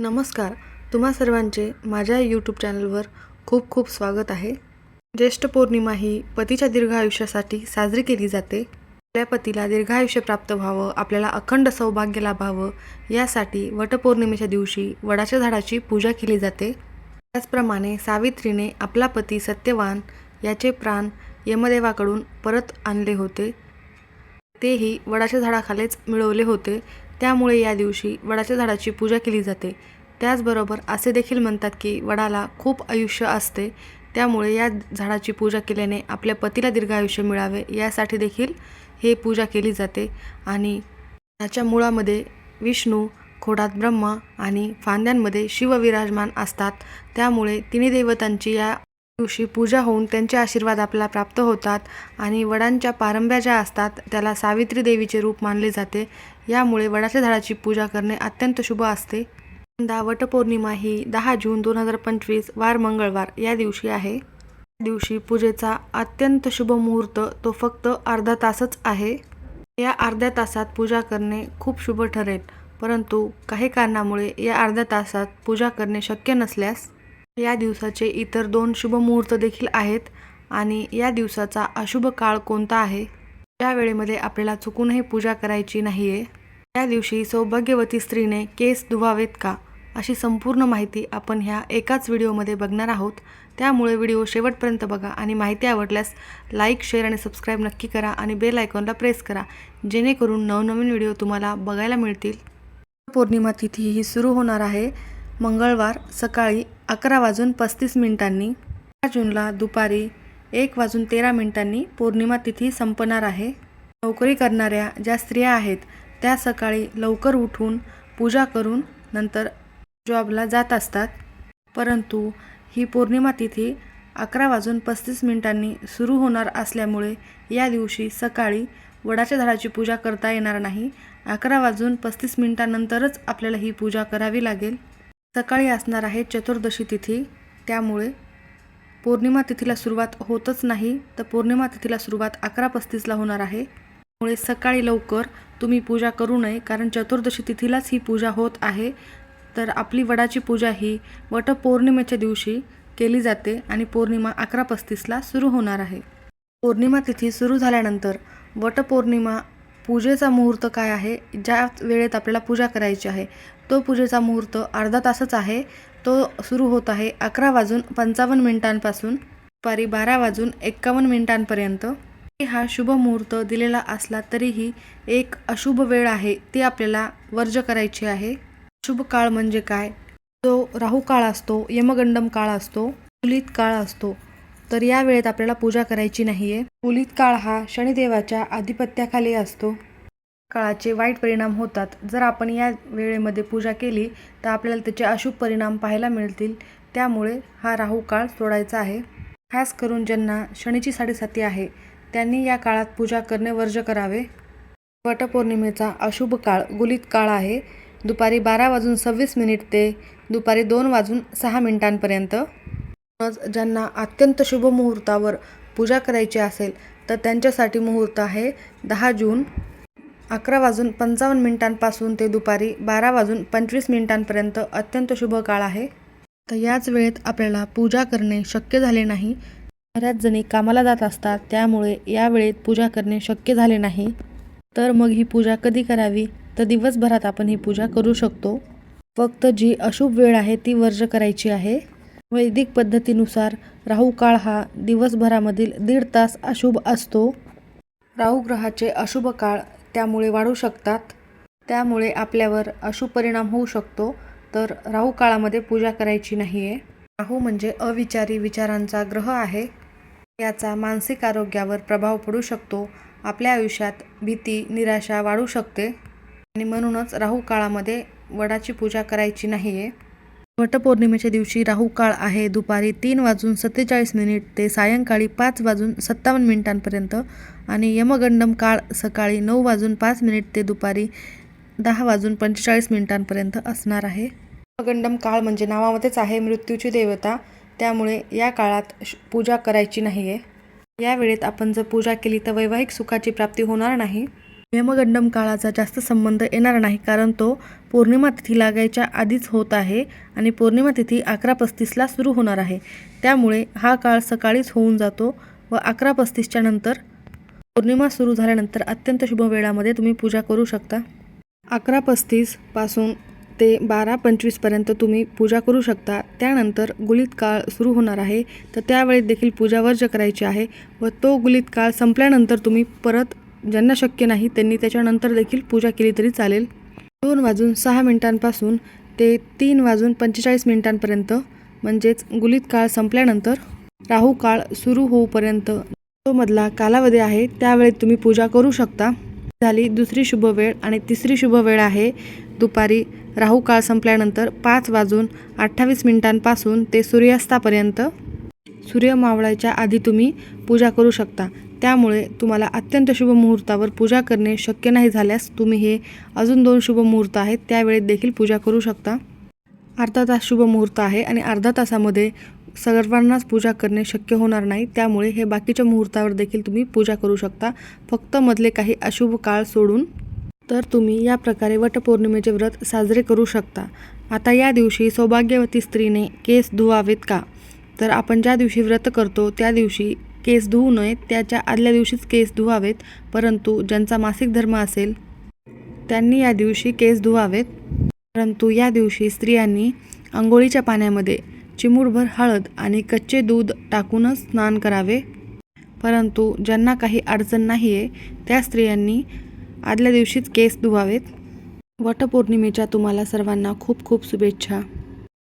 नमस्कार. तुम्हा सर्वांचे माझ्या यूट्यूब चॅनलवर खूप खूप स्वागत आहे. ज्येष्ठ पौर्णिमा ही पतीच्या दीर्घ आयुष्यासाठी साजरी केली जाते. आपल्या पतीला दीर्घायुष्य प्राप्त व्हावं आपल्याला अखंड सौभाग्य लाभावं यासाठी वटपौर्णिमेच्या दिवशी वडाच्या झाडाची पूजा केली जाते. त्याचप्रमाणे सावित्रीने आपला पती सत्यवान याचे प्राण यमदेवाकडून परत आणले होते. तेही वडाच्या झाडाखालीच मिळवले होते. त्यामुळे या दिवशी वडाच्या झाडाची पूजा केली जाते. त्याचबरोबर असे देखील म्हणतात की वडाला खूप आयुष्य असते. त्यामुळे या झाडाची पूजा केल्याने आपल्या पतीला दीर्घ आयुष्य मिळावे यासाठी देखील हे पूजा केली जाते. आणि त्याच्या मुळामध्ये विष्णू खोडात ब्रह्मा आणि फांद्यांमध्ये शिव विराजमान असतात. त्यामुळे तिन्ही देवतांची या दिवशी पूजा होऊन त्यांचे आशीर्वाद आपल्याला प्राप्त होतात आणि वडांच्या पारंब्या ज्या असतात त्याला सावित्री देवीचे रूप मानले जाते. यामुळे वडाच्या झाडाची पूजा करणे अत्यंत शुभ असते. यंदा वटपौर्णिमा ही दहा जून दोन हजार पंचवीस वार मंगळवार या दिवशी आहे. या दिवशी पूजेचा अत्यंत शुभ मुहूर्त तो फक्त अर्धा तासच आहे. या अर्ध्या तासात पूजा करणे खूप शुभ ठरेल परंतु काही कारणामुळे या अर्ध्या तासात पूजा करणे शक्य नसल्यास या दिवसाचे इतर दोन शुभ मुहूर्त देखील आहेत आणि या दिवसाचा अशुभ काळ कोणता आहे? या वेळेमध्ये आपल्याला चुकूनही पूजा करायची नाही आहे या दिवशी सौभाग्यवती स्त्रीने केस धुवावेत का? अशी संपूर्ण माहिती आपण ह्या एकाच व्हिडिओमध्ये बघणार आहोत. त्यामुळे व्हिडिओ शेवटपर्यंत बघा आणि माहिती आवडल्यास लाईक शेअर आणि सबस्क्राईब नक्की करा आणि बेल आयकॉनला प्रेस करा जेणेकरून नवनवीन व्हिडिओ तुम्हाला बघायला मिळतील. पौर्णिमा तिथी ही सुरू होणार आहे. मंगळवार सकाळी अकरा वाजून पस्तीस मिनिटांनी. अकरा जूनला दुपारी एक वाजून तेरा मिनिटांनी पौर्णिमा तिथी संपणार आहे. नोकरी करणाऱ्या ज्या स्त्रिया आहेत त्या सकाळी लवकर उठून पूजा करून नंतर जॉबला जात असतात. परंतु ही पौर्णिमा तिथी अकरा वाजून पस्तीस मिनिटांनी सुरू होणार असल्यामुळे या दिवशी सकाळी वडाच्या झाडाची पूजा करता येणार नाही. अकरा वाजून पस्तीस मिनिटांनंतरच आपल्याला ही पूजा करावी लागेल. सकाळी असणार आहे चतुर्दशी तिथी. त्यामुळे पौर्णिमा तिथीला सुरुवात होतच नाही तर पौर्णिमा तिथीला सुरुवात अकरा पस्तीसला होणार आहे. त्यामुळे सकाळी लवकर तुम्ही पूजा करू नये कारण चतुर्दशी तिथीलाच ही पूजा होत आहे. तर आपली वडाची पूजा ही वटपौर्णिमेच्या दिवशी केली जाते आणि पौर्णिमा अकरा पस्तीसला सुरू होणार आहे. पौर्णिमा तिथी सुरू झाल्यानंतर वटपौर्णिमा पूजेचा मुहूर्त काय आहे? ज्या वेळेत आपल्याला पूजा करायची आहे तो पूजेचा मुहूर्त अर्धा तासच आहे. तो सुरू होत आहे अकरा वाजून पंचावन्न मिनिटांपासून दुपारी बारा वाजून एक्कावन्न मिनिटांपर्यंत. हा शुभ मुहूर्त दिलेला असला तरीही एक अशुभ वेळ आहे ती आपल्याला वर्ज करायची आहे. शुभ काळ म्हणजे काय? जो राहू काळ असतो यमगंडम काळ असतो कुलित काळ असतो. तर या वेळेत आपल्याला पूजा करायची नाही आहे कुलित काळ हा शनिदेवाच्या आधिपत्याखाली असतो. काळाचे वाईट परिणाम होतात. जर आपण या वेळेमध्ये पूजा केली तर आपल्याला त्याचे अशुभ परिणाम पाहायला मिळतील. त्यामुळे हा राहू काळ सोडायचा आहे. खास करून ज्यांना शनीची साडेसाती आहे त्यांनी या काळात पूजा करणे वर्ज करावे. वटपौर्णिमेचा अशुभ काळ गुलित काळ आहे. दुपारी बारा वाजून सव्वीस मिनिट ते दुपारी दोन वाजून सहा मिनिटांपर्यंत ज्यांना अत्यंत शुभ मुहूर्तावर पूजा करायची असेल तर त्यांच्यासाठी मुहूर्त आहे दहा जून अकरा वाजून पंचावन्न मिनिटांपासून ते दुपारी बारा वाजून पंचवीस मिनिटांपर्यंत अत्यंत शुभ काळ आहे. तर याच वेळेत आपल्याला पूजा करणे शक्य झाले नाही. बऱ्याच जणी कामाला जात असतात त्यामुळे या वेळेत पूजा करणे शक्य झाले नाही. तर मग ही पूजा कधी करावी? तर दिवसभरात आपण ही पूजा करू शकतो. फक्त जी अशुभ वेळ आहे ती वर्ज करायची आहे. वैदिक पद्धतीनुसार राहू काळ हा दिवसभरामधील दीड तास अशुभ असतो. राहू ग्रहाचे अशुभ काळ त्यामुळे वाढू शकतात. त्यामुळे आपल्यावर अशुभ परिणाम होऊ शकतो. तर राहू काळामध्ये पूजा करायची नाही आहे राहू म्हणजे अविचारी विचारांचा ग्रह आहे. याचा मानसिक आरोग्यावर प्रभाव पडू शकतो. आपल्या आयुष्यात भीती निराशा वाढू शकते. आणि म्हणूनच राहू काळामध्ये वडाची पूजा करायची नाही आहे वटपौर्णिमेच्या दिवशी राहू काळ आहे. दुपारी तीन वाजून सत्तेचाळीस मिनिट ते सायंकाळी पाच वाजून सत्तावन्न मिनिटांपर्यंत आणि यमगंडम काळ सकाळी नऊ वाजून पाच मिनिट ते दुपारी दहा वाजून पंचेचाळीस मिनिटांपर्यंत असणार आहे. यमगंडम काळ म्हणजे नावामध्येच आहे मृत्यूची देवता. त्यामुळे या काळात श- पूजा करायची नाही आहे या वेळेत आपण जर पूजा केली तर वैवाहिक सुखाची प्राप्ती होणार नाही. यमगंडम काळाचा जास्त संबंध येणार नाही कारण तो पौर्णिमा तिथी लागायच्या आधीच होत आहे आणि पौर्णिमा तिथी अकरा पस्तीसला सुरू होणार आहे. त्यामुळे हा काळ सकाळीच होऊन जातो व अकरा पस्तीसच्या नंतर पौर्णिमा सुरू झाल्यानंतर अत्यंत शुभ वेळामध्ये तुम्ही पूजा करू शकता. अकरा पस्तीसपासून ते बारा पंचवीसपर्यंत तुम्ही पूजा करू शकता. त्यानंतर गुलित काळ सुरू होणार आहे. तर त्यावेळी देखील पूजा वर्ज करायची आहे व तो गुलित काळ संपल्यानंतर तुम्ही परत ज्यांना शक्य नाही त्यांनी त्याच्यानंतर देखील पूजा केली तरी चालेल. दोन वाजून सहा मिनिटांपासून ते तीन वाजून पंचेचाळीस मिनिटांपर्यंत म्हणजेच गुलित काळ संपल्यानंतर राहू काळ सुरू होऊपर्यंत तो मधला कालावधी आहे त्यावेळी तुम्ही पूजा करू शकता. झाली दुसरी शुभ वेळ आणि तिसरी शुभ वेळ आहे. दुपारी राहू काळ संपल्यानंतर पाच वाजून अठ्ठावीस मिनिटांपासून ते सूर्यास्तापर्यंत. सूर्य मावळायच्या आधी तुम्ही पूजा करू शकता. त्यामुळे तुम्हाला अत्यंत शुभ मुहूर्तावर पूजा करणे शक्य नाही झाल्यास तुम्ही हे अजून दोन शुभ मुहूर्त आहेत त्यावेळेत देखील पूजा करू शकता. अर्धा तास शुभ मुहूर्त आहे आणि अर्धा तासामध्ये सर्वांनाच पूजा करणे शक्य होणार नाही त्यामुळे हे बाकीच्या मुहूर्तावर देखील तुम्ही पूजा करू शकता. फक्त मधले काही अशुभ काळ सोडून तर तुम्ही या प्रकारे वटपौर्णिमेचे व्रत साजरे करू शकता. आता या दिवशी सौभाग्यवती स्त्रीने केस धुवावेत का? तर आपण ज्या दिवशी व्रत करतो त्या दिवशी केस धुवू नयेत त्याच्या आदल्या दिवशीच केस धुवावेत परंतु ज्यांचा मासिक धर्म असेल त्यांनी या दिवशी केस धुवावेत. परंतु या दिवशी स्त्रियांनी आंघोळीच्या पाण्यामध्ये चिमूरभर हळद आणि कच्चे दूध टाकूनच स्नान करावे. परंतु ज्यांना काही अडचण नाही आहे त्या स्त्रियांनी आदल्या दिवशीच केस धुवावेत. वटपौर्णिमेच्या तुम्हाला सर्वांना खूप खूप शुभेच्छा.